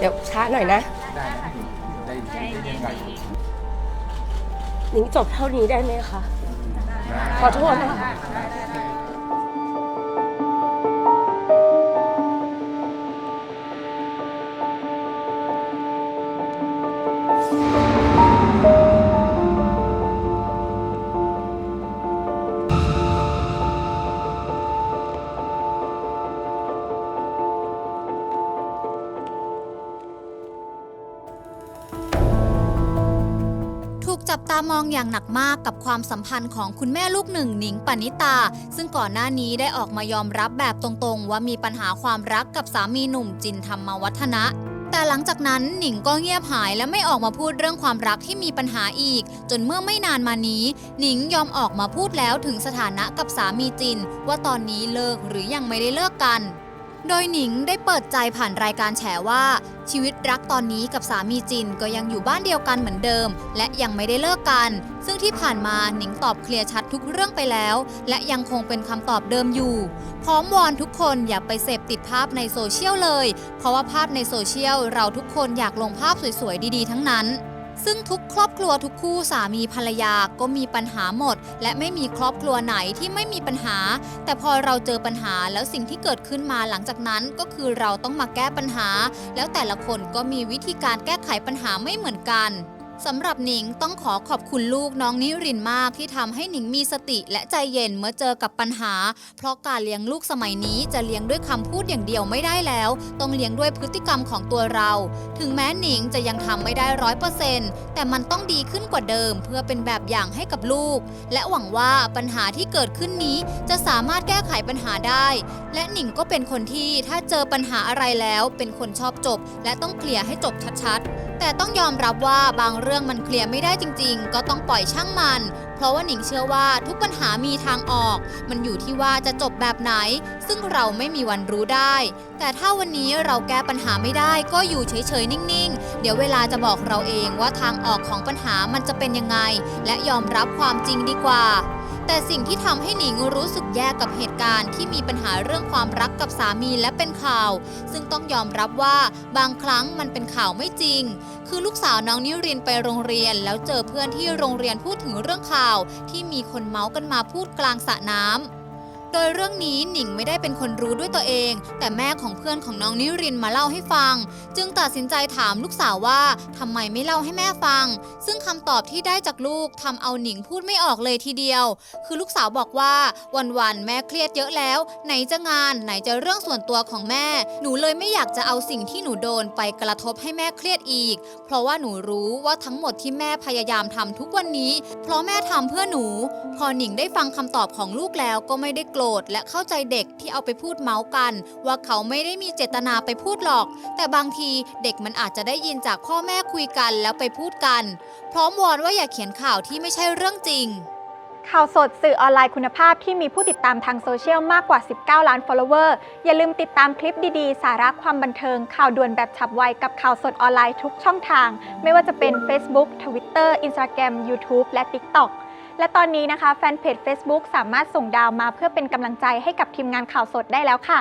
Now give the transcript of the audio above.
เดี๋ยวช้าหน่อยนะ ได้นะได้ได้ได้ยังไงหนิงจบเท่านี้ได้ไหมคะ ขอโทษนะคะ ถูกจับตามองอย่างหนักมากกับความสัมพันธ์ของคุณแม่ลูกหนึ่งหนิงปณิตา ซึ่งก่อนหน้านี้ได้ออกมายอมรับแบบตรงๆ ว่ามีปัญหาความรักกับสามีหนุ่มจินธรรมวัฒนะแต่หลังจากนั้นหนิงก็เงียบหายและไม่ออกมาพูดเรื่องความรักที่มีปัญหาอีก จนเมื่อไม่นานมานี้ หนิงยอมออกมาพูดแล้วถึงสถานะกับสามีจิน ว่าตอนนี้เลิกหรือยังไม่ได้เลิกกัน โดยหนิงได้เปิดใจผ่านรายการแฉว่า ชีวิตรักตอนนี้กับสามีจินก็ยังอยู่บ้านเดียวกันเหมือนเดิม และยังไม่ได้เลิกกัน ซึ่งที่ผ่านมาหนิงตอบเคลียร์ชัดทุกเรื่องไปแล้ว และยังคงเป็นคำตอบเดิมอยู่ พร้อมวอนทุกคนอย่าไปเสพติดภาพในโซเชียลเลย เพราะว่าภาพในโซเชียลเราทุกคนอยากลงภาพสวยๆดีๆ ทั้งนั้น ซึ่งทุกครอบครัวทุกคู่สามีภรรยาก็มีปัญหาหมด และไม่มีครอบครัวไหนที่ไม่มีปัญหา แต่พอเราเจอปัญหาแล้วสิ่งที่เกิดขึ้นมาหลังจากนั้นก็คือเราต้องมาแก้ปัญหา แล้วแต่ละคนก็มีวิธีการแก้ไขปัญหาไม่เหมือนกัน สำหรับหนิงต้องขอขอบคุณลูกน้องนิรินมากที่ทำให้หนิงมีสติและใจเย็นเมื่อเจอกับปัญหา เพราะการเลี้ยงลูกสมัยนี้จะเลี้ยงด้วยคำพูดอย่างเดียวไม่ได้แล้ว ต้องเลี้ยงด้วยพฤติกรรมของตัวเรา ถึงแม้หนิงจะยังทำไม่ได้ร้อยเปอร์เซ็นต์แต่มันต้องดีขึ้นกว่าเดิม เพื่อเป็นแบบอย่างให้กับลูก และหวังว่าปัญหาที่เกิดขึ้นนี้จะสามารถแก้ไขปัญหาได้และหนิงก็เป็นคนที่ถ้าเจอปัญหาอะไรแล้วเป็นคนชอบจบ และต้องเคลียร์ให้จบชัดๆ แต่ต้องยอมรับว่าบางเรื่องมันเคลียร์ไม่ได้จริง ๆ ก็ต้องปล่อยช่างมัน เพราะว่าหนิงเชื่อว่าทุกปัญหามีทางออก มันอยู่ที่ว่าจะจบแบบไหน ซึ่งเราไม่มีวันรู้ได้ แต่ถ้าวันนี้เราแก้ปัญหาไม่ได้ก็อยู่เฉยๆนิ่งๆ เดี๋ยวเวลาจะบอกเราเองว่าทางออกของปัญหามันจะเป็นยังไง และยอมรับความจริงดีกว่า แต่สิ่งที่ทำให้หนิงรู้สึกแย่กับเหตุการณ์ที่มีปัญหาเรื่องความรักกับสามีและเป็นข่าว ซึ่งต้องยอมรับว่าบางครั้งมันเป็นข่าวไม่จริง คือลูกสาวน้องนิรินไปโรงเรียน แล้วเจอเพื่อนที่โรงเรียนพูดถึงเรื่องข่าว ที่มีคนเมาส์กันมาพูดกลางสระน้ำ โดยเรื่องนี้หนิงไม่ได้เป็นคนรู้ด้วยตัวเอง แต่แม่ของเพื่อนของน้องนิรินมาเล่าให้ฟัง จึงตัดสินใจถามลูกสาวว่าทำไมไม่เล่าให้แม่ฟัง ซึ่งคำตอบที่ได้จากลูกทำเอาหนิงพูดไม่ออกเลยทีเดียว คือลูกสาวบอกว่าวันๆแม่เครียดเยอะแล้ว ไหนจะงาน ไหนจะเรื่องส่วนตัวของแม่ หนูเลยไม่อยากจะเอาสิ่งที่หนูโดนไปกระทบให้แม่เครียดอีก เพราะว่าหนูรู้ว่าทั้งหมดที่แม่พยายามทำทุกวันนี้ เพราะแม่ทำเพื่อหนู พอหนิงได้ฟังคำตอบของลูกแล้วก็ไม่ได้โกรธและเข้าใจเด็กที่เอาไปพูดเมาส์กัน ว่าเขาไม่ได้มีเจตนาไปพูดหรอก แต่บางทีเด็กมันอาจจะได้ยินจากพ่อแม่คุยกันแล้วไปพูดกัน พร้อมวอนว่าอย่าเขียนข่าวที่ไม่ใช่เรื่องจริง ข่าวสดสื่อออนไลน์คุณภาพที่มีผู้ติดตามทางโซเชียลมากกว่า 19 ล้าน follower อย่าลืมติดตามคลิปดีๆ สาระความบันเทิง ข่าวด่วนแบบฉับไวกับข่าวสดออนไลน์ทุกช่องทาง ไม่ว่าจะเป็น Facebook Twitter Instagram YouTube และ TikTok และตอนนี้นะคะแฟนเพจ Facebook สามารถส่งดาวมาเพื่อเป็นกำลังใจให้กับทีมงานข่าวสดได้แล้วค่ะ